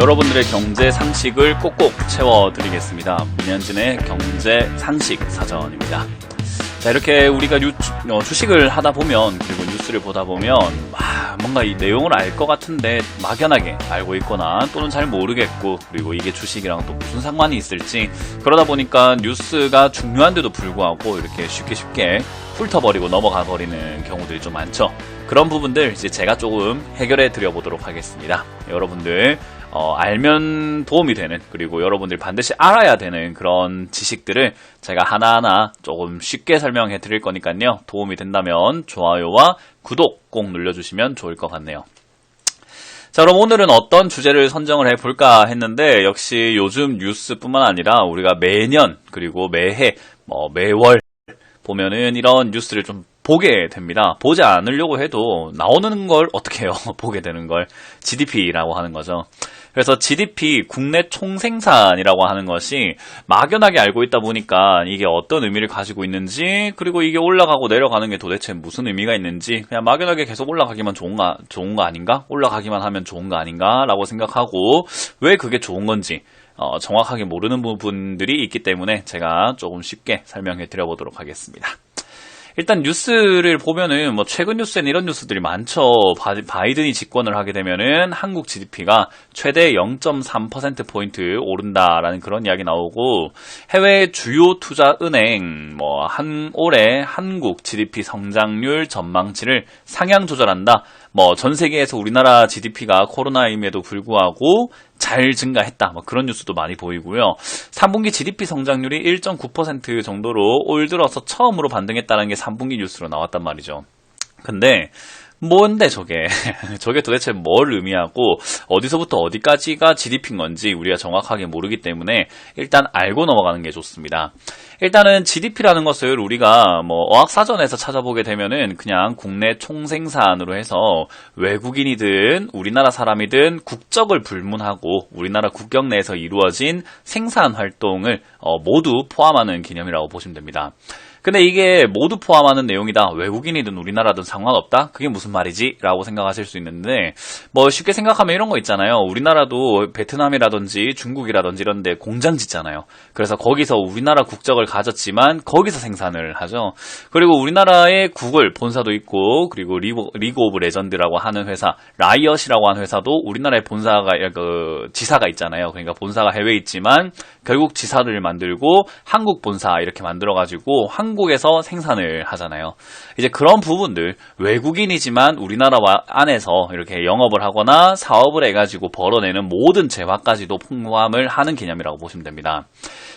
여러분들의 경제 상식을 꼭꼭 채워드리겠습니다. 문현진의 경제 상식 사전입니다. 자, 이렇게 우리가 유- 주, 어, 주식을 하다 보면, 그리고 뉴스를 보다 보면, 와, 뭔가 이 내용을 알 것 같은데, 막연하게 알고 있거나, 또는 잘 모르겠고, 그리고 이게 주식이랑 또 무슨 상관이 있을지, 그러다 보니까 뉴스가 중요한데도 불구하고, 이렇게 쉽게 쉽게 훑어버리고 넘어가 버리는 경우들이 좀 많죠. 그런 부분들 이제 제가 조금 해결해 드려 보도록 하겠습니다. 여러분들, 어, 알면 도움이 되는 그리고 여러분들이 반드시 알아야 되는 그런 지식들을 제가 하나하나 조금 쉽게 설명해 드릴 거니까요. 도움이 된다면 좋아요와 구독 꼭 눌러주시면 좋을 것 같네요. 자, 그럼 오늘은 어떤 주제를 선정을 해볼까 했는데, 역시 요즘 뉴스뿐만 아니라 우리가 매년, 그리고 매해, 뭐, 매월, 보면은 이런 뉴스를 좀 보게 됩니다. 보지 않으려고 해도 나오는 걸 어떻게 해요? 보게 되는 걸. GDP라고 하는 거죠. 그래서 GDP 국내 총생산이라고 하는 것이 막연하게 알고 있다 보니까 이게 어떤 의미를 가지고 있는지 그리고 이게 올라가고 내려가는 게 도대체 무슨 의미가 있는지 그냥 막연하게 계속 올라가기만 좋은가 좋은 거 아닌가 올라가기만 하면 좋은 거 아닌가라고 생각하고 왜 그게 좋은 건지 어, 정확하게 모르는 부분들이 있기 때문에 제가 조금 쉽게 설명해 드려보도록 하겠습니다. 일단 뉴스를 보면은 뭐 최근 뉴스에는 이런 뉴스들이 많죠. 바, 바이든이 집권을 하게 되면은 한국 GDP가 최대 0.3% 포인트 오른다라는 그런 이야기 나오고 해외 주요 투자 은행 뭐 한 올해 한국 GDP 성장률 전망치를 상향 조절한다. 뭐 전 세계에서 우리나라 GDP가 코로나임에도 불구하고 잘 증가했다. 뭐 그런 뉴스도 많이 보이고요. 3분기 GDP 성장률이 1.9% 정도로 올 들어서 처음으로 반등했다는 게 3분기 뉴스로 나왔단 말이죠. 근데 뭔데 저게 저게 도대체 뭘 의미하고 어디서부터 어디까지가 GDP인 건지 우리가 정확하게 모르기 때문에 일단 알고 넘어가는 게 좋습니다. 일단은 GDP라는 것을 우리가 뭐 어학사전에서 찾아보게 되면은 그냥 국내 총생산으로 해서 외국인이든 우리나라 사람이든 국적을 불문하고 우리나라 국경 내에서 이루어진 생산 활동을 어, 모두 포함하는 개념이라고 보시면 됩니다. 근데 이게 모두 포함하는 내용이다. 외국인이든 우리나라든 상관없다? 그게 무슨 말이지? 라고 생각하실 수 있는데, 뭐 쉽게 생각하면 이런 거 있잖아요. 우리나라도 베트남이라든지 중국이라든지 이런 데 공장 짓잖아요. 그래서 거기서 우리나라 국적을 가졌지만 거기서 생산을 하죠. 그리고 우리나라의 구글 본사도 있고, 그리고 리그, 리그 오브 레전드라고 하는 회사, 라이엇이라고 하는 회사도 우리나라에 본사가, 그, 지사가 있잖아요. 그러니까 본사가 해외에 있지만 결국 지사를 만들고 한국 본사 이렇게 만들어가지고 한국 에서 생산을 하잖아요. 이제 그런 부분들 외국인이지만 우리나라 안에서 이렇게 영업을 하거나 사업을 해가지고 벌어내는 모든 재화까지도 포함을 하는 개념이라고 보시면 됩니다.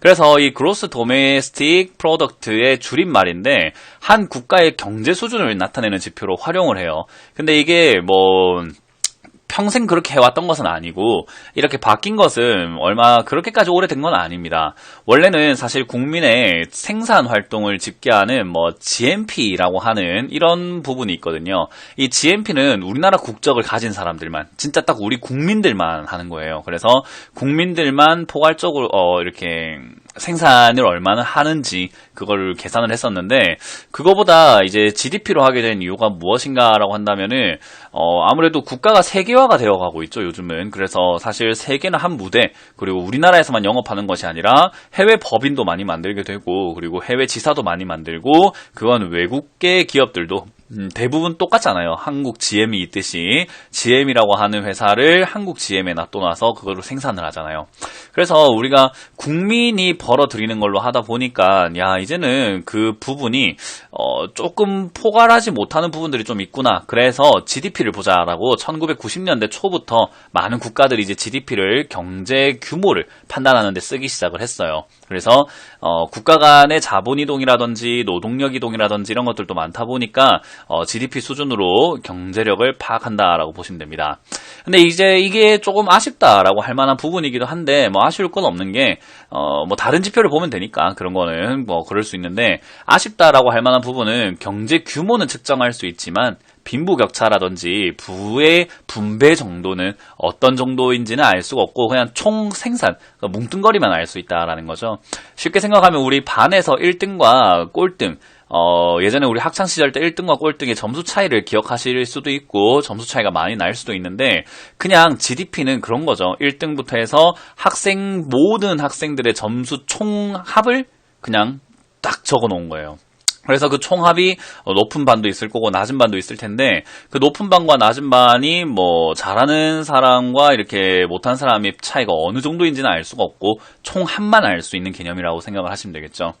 그래서 이 그로스 도메스틱 프로덕트의 줄임말인데 한 국가의 경제 수준을 나타내는 지표로 활용을 해요. 근데 이게 뭐 평생 그렇게 해왔던 것은 아니고 이렇게 바뀐 것은 얼마 그렇게까지 오래된 건 아닙니다. 원래는 사실 국민의 생산 활동을 집계하는 뭐 GNP라고 하는 이런 부분이 있거든요. 이 GNP는 우리나라 국적을 가진 사람들만 진짜 딱 우리 국민들만 하는 거예요. 그래서 국민들만 포괄적으로 어 이렇게 생산을 얼마나 하는지 그걸 계산을 했었는데 그거보다 이제 GDP로 하게 된 이유가 무엇인가라고 한다면은 어 아무래도 국가가 세계화가 되어 가고 있죠 요즘은. 그래서 사실 세계는 한 무대 그리고 우리나라에서만 영업하는 것이 아니라 해외 법인도 많이 만들게 되고 그리고 해외 지사도 많이 만들고 그건 외국계 기업들도 음, 대부분 똑같잖아요. 한국 GM이 있듯이 GM이라고 하는 회사를 한국 GM에 놔둬놔서 그거를 생산을 하잖아요. 그래서 우리가 국민이 벌어들이는 걸로 하다 보니까 야 이제는 그 부분이 어, 조금 포괄하지 못하는 부분들이 좀 있구나. 그래서 GDP를 보자라고 1990년대 초부터 많은 국가들이 이제 GDP를 경제 규모를 판단하는 데 쓰기 시작을 했어요. 그래서 어, 국가 간의 자본 이동이라든지 노동력 이동이라든지 이런 것들도 많다 보니까 어, GDP 수준으로 경제력을 파악한다라고 보시면 됩니다. 근데 이제 이게 조금 아쉽다라고 할 만한 부분이기도 한데 뭐 아쉬울 건 없는 게 어, 뭐 다른 지표를 보면 되니까 그런 거는 뭐 그럴 수 있는데 아쉽다라고 할 만한 부분은 경제 규모는 측정할 수 있지만 빈부격차라든지 부의 분배 정도는 어떤 정도인지는 알 수가 없고 그냥 총 생산 그러니까 뭉뚱거리만 알 수 있다라는 거죠. 쉽게 생각하면 우리 반에서 1등과 꼴등 어, 예전에 우리 학창 시절 때 1등과 꼴등의 점수 차이를 기억하실 수도 있고 점수 차이가 많이 날 수도 있는데 그냥 GDP는 그런 거죠. 1등부터 해서 학생 모든 학생들의 점수 총합을 그냥 딱 적어 놓은 거예요. 그래서 그 총합이 어, 높은 반도 있을 거고 낮은 반도 있을 텐데 그 높은 반과 낮은 반이 뭐 잘하는 사람과 이렇게 못한 사람의 차이가 어느 정도인지는 알 수가 없고 총합만 알 수 있는 개념이라고 생각을 하시면 되겠죠.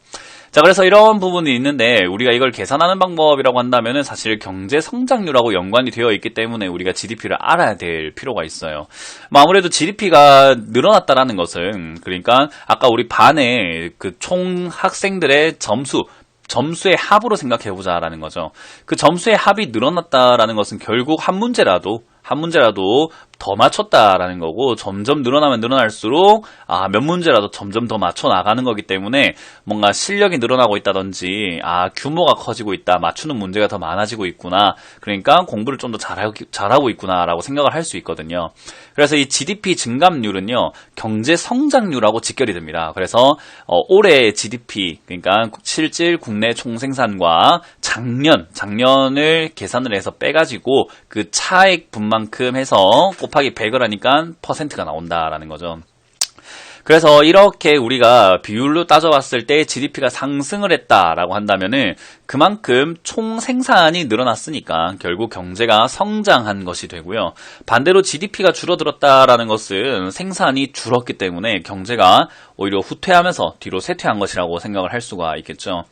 자, 그래서 이런 부분이 있는데 우리가 이걸 계산하는 방법이라고 한다면은 사실 경제 성장률하고 연관이 되어 있기 때문에 우리가 GDP를 알아야 될 필요가 있어요. 뭐 아무래도 GDP가 늘어났다라는 것은 그러니까 아까 우리 반의 그총 학생들의 점수 점수의 합으로 생각해보자라는 거죠. 그 점수의 합이 늘어났다라는 것은 결국 한 문제라도 한 문제라도 더 맞췄다라는 거고 점점 늘어나면 늘어날수록 아 몇 문제라도 점점 더 맞춰 나가는 거기 때문에 뭔가 실력이 늘어나고 있다든지 아 규모가 커지고 있다 맞추는 문제가 더 많아지고 있구나 그러니까 공부를 좀 더 잘하고 잘하고 있구나라고 생각을 할 수 있거든요. 그래서 이 GDP 증감률은요 경제 성장률하고 직결이 됩니다. 그래서 어, 올해 GDP 그러니까 실질 국내 총생산과 작년 작년을 계산을 해서 빼가지고 그 차액 분만큼 해서 곱하기 100을 하니까 퍼센트가 나온다라는 거죠. 그래서 이렇게 우리가 비율로 따져봤을 때 GDP가 상승을 했다라고 한다면은 그만큼 총 생산이 늘어났으니까 결국 경제가 성장한 것이 되고요. 반대로 GDP가 줄어들었다라는 것은 생산이 줄었기 때문에 경제가 오히려 후퇴하면서 뒤로 쇠퇴한 것이라고 생각을 할 수가 있겠죠.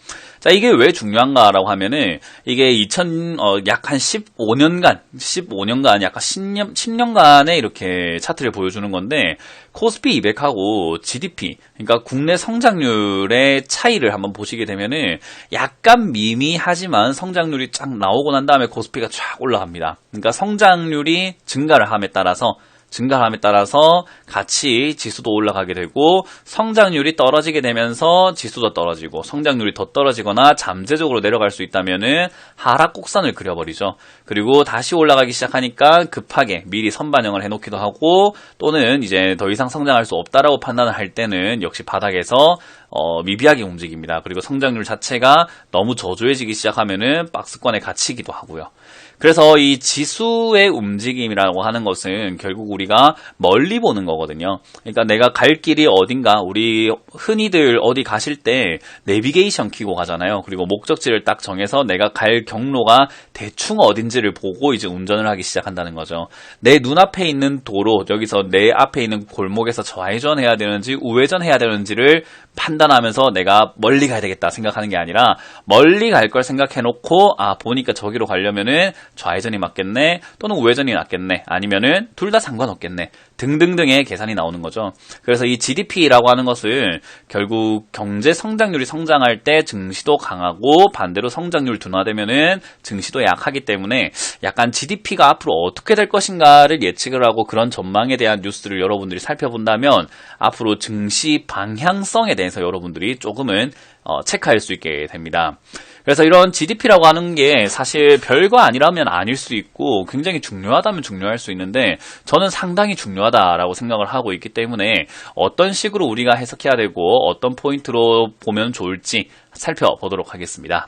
자, 이게 왜 중요한가라고 하면은 이게 2000, 어, 약 한 15년간, 15년간, 약간 10년, 10년간의 이렇게 차트를 보여주는 건데, 코스피 200하고 GDP, 그러니까 국내 성장률의 차이를 한번 보시게 되면은 약간 미미하지만 성장률이 쫙 나오고 난 다음에 코스피가 쫙 올라갑니다. 그러니까 성장률이 증가를 함에 따라서 증가함에 따라서 같이 지수도 올라가게 되고 성장률이 떨어지게 되면서 지수도 떨어지고 성장률이 더 떨어지거나 잠재적으로 내려갈 수 있다면은 하락 곡선을 그려버리죠. 그리고 다시 올라가기 시작하니까 급하게 미리 선반영을 해놓기도 하고 또는 이제 더 이상 성장할 수 없다라고 판단을 할 때는 역시 바닥에서 어, 미비하게 움직입니다. 그리고 성장률 자체가 너무 저조해지기 시작하면은 박스권에 갇히기도 하고요. 그래서 이 지수의 움직임이라고 하는 것은 결국 우리가 멀리 보는 거거든요. 그러니까 내가 갈 길이 어딘가 우리 흔히들 어디 가실 때 내비게이션 키고 가잖아요. 그리고 목적지를 딱 정해서 내가 갈 경로가 대충 어딘지를 보고 이제 운전을 하기 시작한다는 거죠. 내 눈앞에 있는 도로, 여기서 내 앞에 있는 골목에서 좌회전 해야 되는지 우회전 해야 되는지를 판단하면서 내가 멀리 가야 되겠다 생각하는 게 아니라 멀리 갈 걸 생각해 놓고 아 보니까 저기로 가려면은 좌회전이 맞겠네 또는 우회전이 낫겠네 아니면은 둘 다 상관없겠네 등등등의 계산이 나오는 거죠. 그래서 이 GDP라고 하는 것은 결국 경제 성장률이 성장할 때 증시도 강하고 반대로 성장률 둔화되면은 증시도 약하기 때문에 약간 GDP가 앞으로 어떻게 될 것인가를 예측을 하고 그런 전망에 대한 뉴스를 여러분들이 살펴본다면 앞으로 증시 방향성에 대해서 여러분들이 조금은 어, 체크할 수 있게 됩니다. 그래서 이런 GDP라고 하는 게 사실 별거 아니라면 아닐 수 있고 굉장히 중요하다면 중요할 수 있는데 저는 상당히 중요하다라고 생각을 하고 있기 때문에 어떤 식으로 우리가 해석해야 되고 어떤 포인트로 보면 좋을지 살펴보도록 하겠습니다.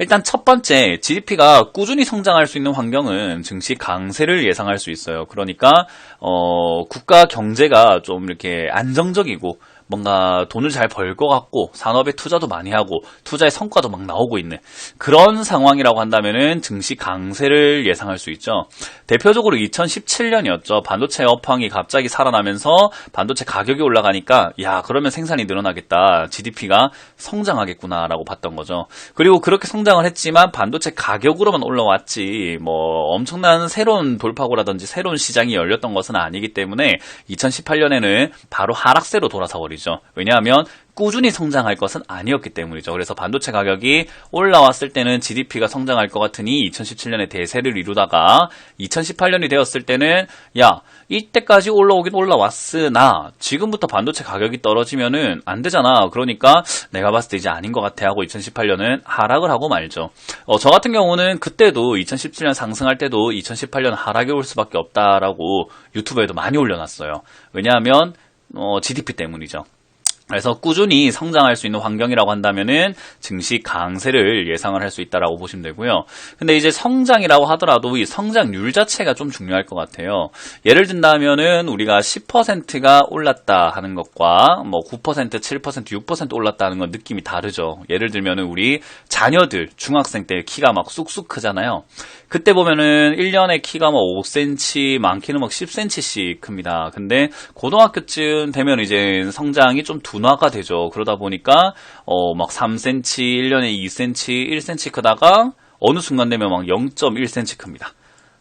일단 첫 번째, GDP가 꾸준히 성장할 수 있는 환경은 증시 강세를 예상할 수 있어요. 그러니까 어, 국가 경제가 좀 이렇게 안정적이고 뭔가 돈을 잘 벌 것 같고 산업에 투자도 많이 하고 투자의 성과도 막 나오고 있는 그런 상황이라고 한다면은 증시 강세를 예상할 수 있죠. 대표적으로 2017년이었죠. 반도체 업황이 갑자기 살아나면서 반도체 가격이 올라가니까 야 그러면 생산이 늘어나겠다. GDP가 성장하겠구나라고 봤던 거죠. 그리고 그렇게 성장을 했지만 반도체 가격으로만 올라왔지 뭐 엄청난 새로운 돌파구라든지 새로운 시장이 열렸던 것은 아니기 때문에 2018년에는 바로 하락세로 돌아서 버리죠. 왜냐하면 꾸준히 성장할 것은 아니었기 때문이죠. 그래서 반도체 가격이 올라왔을 때는 GDP가 성장할 것 같으니 2017년에 대세를 이루다가 2018년이 되었을 때는 야 이때까지 올라오긴 올라왔으나 지금부터 반도체 가격이 떨어지면은 안 되잖아. 그러니까 내가 봤을 때 이제 아닌 것 같아 하고 2018년은 하락을 하고 말죠. 어, 저 같은 경우는 그때도 2017년 상승할 때도 2018년 하락이 올 수밖에 없다라고 유튜브에도 많이 올려놨어요. 왜냐하면 어, GDP 때문이죠. 그래서 꾸준히 성장할 수 있는 환경이라고 한다면은 증시 강세를 예상을 할 수 있다라고 보시면 되고요. 근데 이제 성장이라고 하더라도 이 성장률 자체가 좀 중요할 것 같아요. 예를 든다면은 우리가 10%가 올랐다 하는 것과 뭐 9%, 7%, 6% 올랐다 하는 건 느낌이 다르죠. 예를 들면은 우리 자녀들 중학생 때 키가 막 쑥쑥 크잖아요. 그때 보면은 1년에 키가 뭐 5cm, 많게는 막 10cm씩 큽니다. 근데 고등학교쯤 되면 이제 성장이 좀 둔화가 되죠. 그러다 보니까 어 막 3cm, 1년에 2cm, 1cm 크다가 어느 순간 되면 막 0.1cm 큽니다.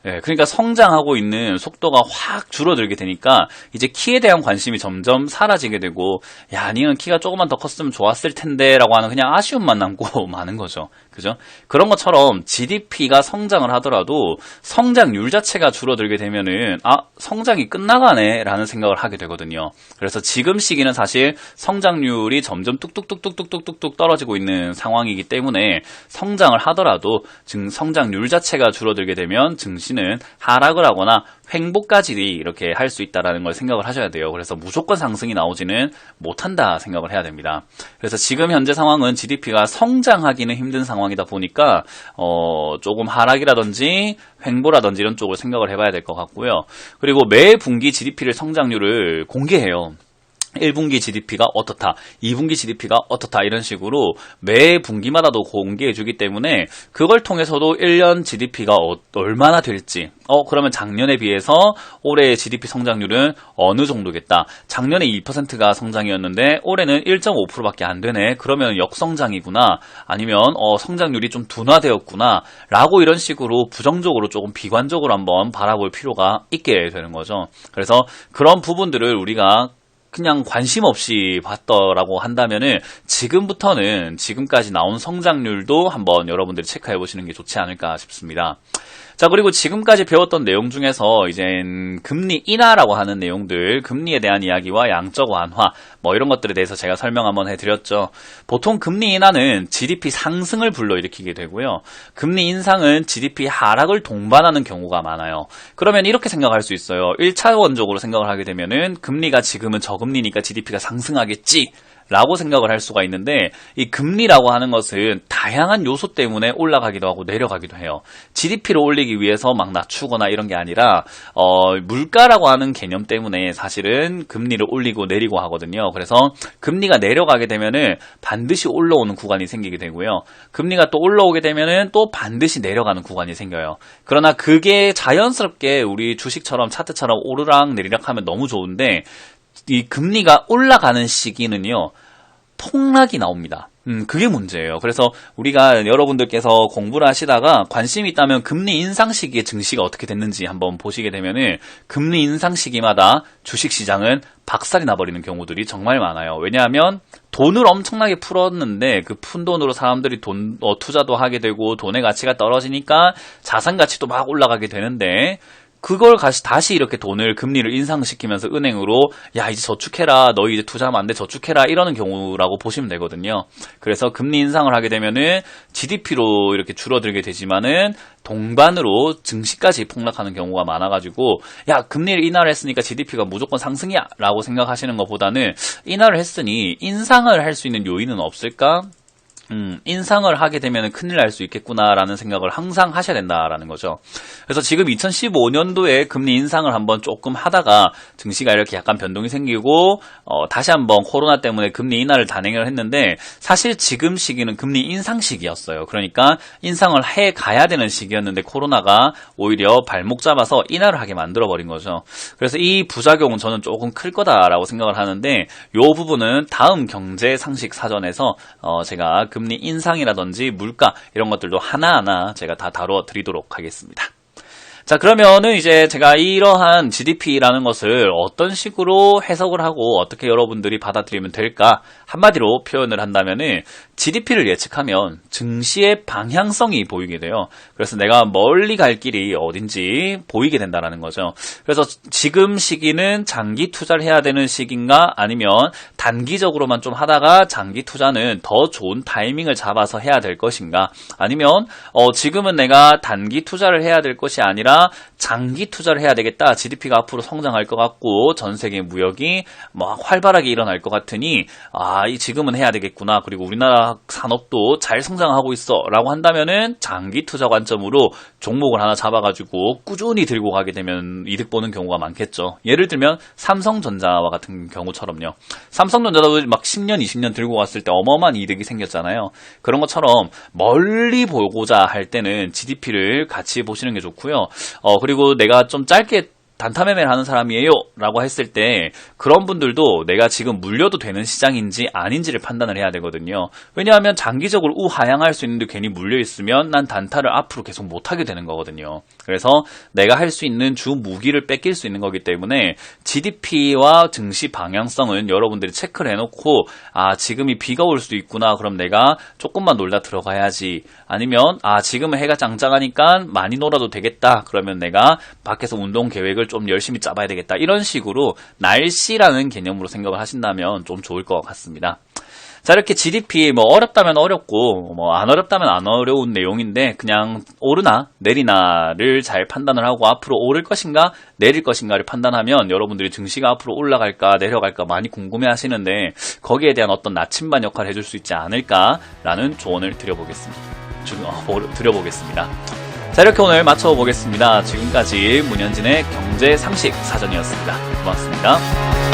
예, 그러니까 성장하고 있는 속도가 확 줄어들게 되니까 이제 키에 대한 관심이 점점 사라지게 되고 야, 니는 키가 조금만 더 컸으면 좋았을 텐데라고 하는 그냥 아쉬움만 남고 마는 거죠. 그죠? 그런 것처럼 GDP가 성장을 하더라도 성장률 자체가 줄어들게 되면은 아, 성장이 끝나가네 라는 생각을 하게 되거든요. 그래서 지금 시기는 사실 성장률이 점점 뚝뚝뚝뚝뚝뚝뚝 떨어지고 있는 상황이기 때문에 성장을 하더라도 증 성장률 자체가 줄어들게 되면 증시는 하락을 하거나 횡보까지 이렇게 할 수 있다라는 걸 생각을 하셔야 돼요. 그래서 무조건 상승이 나오지는 못한다 생각을 해야 됩니다. 그래서 지금 현재 상황은 GDP가 성장하기는 힘든 상황이다 보니까 어 조금 하락이라든지 횡보라든지 이런 쪽을 생각을 해봐야 될 것 같고요. 그리고 매 분기 GDP를 성장률을 공개해요. 1분기 GDP가 어떻다, 2분기 GDP가 어떻다 이런 식으로 매 분기마다도 공개해 주기 때문에 그걸 통해서도 1년 GDP가 어, 얼마나 될지 어 그러면 작년에 비해서 올해의 GDP 성장률은 어느 정도겠다. 작년에 2%가 성장이었는데 올해는 1.5%밖에 안 되네. 그러면 역성장이구나. 아니면 어 성장률이 좀 둔화되었구나. 라고 이런 식으로 부정적으로 조금 비관적으로 한번 바라볼 필요가 있게 되는 거죠. 그래서 그런 부분들을 우리가 그냥 관심 없이 봤더라고 한다면은 지금부터는 지금까지 나온 성장률도 한번 여러분들이 체크해 보시는 게 좋지 않을까 싶습니다. 자, 그리고 지금까지 배웠던 내용 중에서 이제 금리 인하라고 하는 내용들, 금리에 대한 이야기와 양적 완화, 뭐 이런 것들에 대해서 제가 설명 한번 해드렸죠. 보통 금리 인하는 GDP 상승을 불러일으키게 되고요. 금리 인상은 GDP 하락을 동반하는 경우가 많아요. 그러면 이렇게 생각할 수 있어요. 1차원적으로 생각을 하게 되면은 금리가 지금은 저금리니까 GDP가 상승하겠지. 라고 생각을 할 수가 있는데 이 금리라고 하는 것은 다양한 요소 때문에 올라가기도 하고 내려가기도 해요. GDP를 올리기 위해서 막 낮추거나 이런 게 아니라 어, 물가라고 하는 개념 때문에 사실은 금리를 올리고 내리고 하거든요. 그래서 금리가 내려가게 되면은 반드시 올라오는 구간이 생기게 되고요. 금리가 또 올라오게 되면은 또 반드시 내려가는 구간이 생겨요. 그러나 그게 자연스럽게 우리 주식처럼 차트처럼 오르락 내리락 하면 너무 좋은데 이 금리가 올라가는 시기는요, 폭락이 나옵니다. 음, 그게 문제예요. 그래서 우리가 여러분들께서 공부를 하시다가 관심이 있다면 금리 인상 시기에 증시가 어떻게 됐는지 한번 보시게 되면은 금리 인상 시기마다 주식 시장은 박살이 나버리는 경우들이 정말 많아요. 왜냐하면 돈을 엄청나게 풀었는데 그 푼 돈으로 사람들이 돈 어, 투자도 하게 되고 돈의 가치가 떨어지니까 자산 가치도 막 올라가게 되는데 그걸 다시, 다시 이렇게 돈을 금리를 인상시키면서 은행으로 야 이제 저축해라 너희 이제 투자하면 안 돼 저축해라 이러는 경우라고 보시면 되거든요. 그래서 금리 인상을 하게 되면은 GDP로 이렇게 줄어들게 되지만은 동반으로 증시까지 폭락하는 경우가 많아가지고 야 금리를 인하를 했으니까 GDP가 무조건 상승이야 라고 생각하시는 것보다는 인하를 했으니 인상을 할 수 있는 요인은 없을까? 음, 인상을 하게 되면 큰일 날 수 있겠구나라는 생각을 항상 하셔야 된다라는 거죠. 그래서 지금 2015년도에 금리 인상을 한번 조금 하다가 증시가 이렇게 약간 변동이 생기고 어, 다시 한번 코로나 때문에 금리 인하를 단행을 했는데 사실 지금 시기는 금리 인상 시기였어요. 그러니까 인상을 해 가야 되는 시기였는데 코로나가 오히려 발목 잡아서 인하를 하게 만들어 버린 거죠. 그래서 이 부작용은 저는 조금 클 거다라고 생각을 하는데 이 부분은 다음 경제 상식 사전에서 어, 제가 금리 인상이라든지 물가 이런 것들도 하나하나 제가 다 다루어 드리도록 하겠습니다. 자, 그러면은 이제 제가 이러한 GDP라는 것을 어떤 식으로 해석을 하고 어떻게 여러분들이 받아들이면 될까? 한마디로 표현을 한다면은 GDP를 예측하면 증시의 방향성이 보이게 돼요. 그래서 내가 멀리 갈 길이 어딘지 보이게 된다라는 거죠. 그래서 지금 시기는 장기 투자를 해야 되는 시기인가 아니면 단기적으로만 좀 하다가 장기 투자는 더 좋은 타이밍을 잡아서 해야 될 것인가 아니면 어, 지금은 내가 단기 투자를 해야 될 것이 아니라 장기 투자를 해야 되겠다. GDP가 앞으로 성장할 것 같고 전 세계 무역이 막 활발하게 일어날 것 같으니 아, 이 지금은 해야 되겠구나. 그리고 우리나라 산업도 잘 성장하고 있어라고 한다면은 장기 투자 관점으로 종목을 하나 잡아 가지고 꾸준히 들고 가게 되면 이득 보는 경우가 많겠죠. 예를 들면 삼성전자와 같은 경우처럼요. 삼성전자도 막 10년, 20년 들고 갔을 때 어마어마한 이득이 생겼잖아요. 그런 것처럼 멀리 보고자 할 때는 GDP를 같이 보시는 게 좋고요. 어, 그리고 내가 좀 짧게 단타 매매를 하는 사람이에요 라고 했을 때 그런 분들도 내가 지금 물려도 되는 시장인지 아닌지를 판단을 해야 되거든요. 왜냐하면 장기적으로 우하향할 수 있는데 괜히 물려 있으면 난 단타를 앞으로 계속 못하게 되는 거거든요. 그래서 내가 할 수 있는 주 무기를 뺏길 수 있는 거기 때문에 GDP와 증시 방향성은 여러분들이 체크를 해놓고 아 지금이 비가 올 수도 있구나 그럼 내가 조금만 놀다 들어가야지 아니면 아 지금은 해가 짱짱하니까 많이 놀아도 되겠다 그러면 내가 밖에서 운동 계획을 좀 열심히 짜봐야 되겠다 이런 식으로 날씨라는 개념으로 생각을 하신다면 좀 좋을 것 같습니다. 자, 이렇게 GDP 뭐 어렵다면 어렵고 뭐 안 어렵다면 안 어려운 내용인데 그냥 오르나 내리나를 잘 판단을 하고 앞으로 오를 것인가 내릴 것인가를 판단하면 여러분들이 증시가 앞으로 올라갈까 내려갈까 많이 궁금해 하시는데 거기에 대한 어떤 나침반 역할을 해줄 수 있지 않을까라는 조언을 드려보겠습니다. 주- 어, 보- 드려보겠습니다. 자, 이렇게 오늘 마쳐보겠습니다. 지금까지 문현진의 경제 상식 사전이었습니다. 고맙습니다.